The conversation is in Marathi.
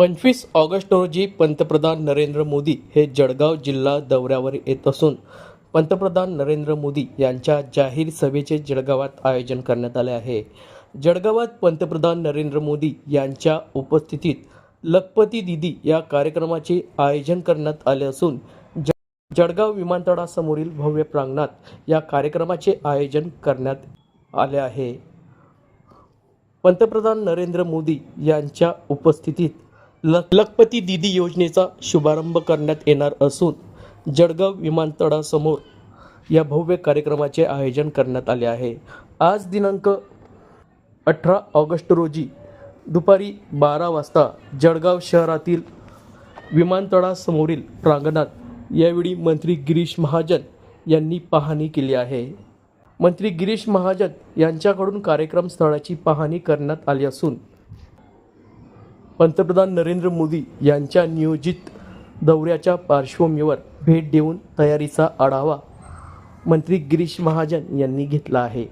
पंचवीस ऑगस्ट रोजी पंतप्रधान नरेंद्र मोदी हे जळगाव जिल्हा दौऱ्यावर येत असून पंतप्रधान नरेंद्र मोदी यांच्या जाहीर सभेचे जळगावात आयोजन करण्यात आले आहे. जळगावात पंतप्रधान नरेंद्र मोदी यांच्या उपस्थितीत लखपती दिदी या कार्यक्रमाचे आयोजन करण्यात आले असून ज जळगाव विमानतळासमोरील भव्य प्रांगणात या कार्यक्रमाचे आयोजन करण्यात आले आहे. पंतप्रधान नरेंद्र मोदी यांच्या उपस्थितीत लखपती दिदी योजनेचा शुभारंभ करण्यात येणार असून जळगाव विमानतळासमोर या भव्य कार्यक्रमाचे आयोजन करण्यात आले आहे. आज दिनांक अठरा ऑगस्ट रोजी दुपारी बारा वाजता जळगाव शहरातील विमानतळासमोरील प्रांगणात यावेळी मंत्री गिरीश महाजन यांनी पाहणी केली आहे. मंत्री गिरीश महाजन यांच्याकडून कार्यक्रम स्थळाची पाहणी करण्यात आली असून पंतप्रधान नरेंद्र मोदी यांच्या नियोजित दौऱ्याच्या पार्श्वभूमीवर भेट देऊन तयारीचा आढावा मंत्री गिरीश महाजन यांनी घेतला आहे.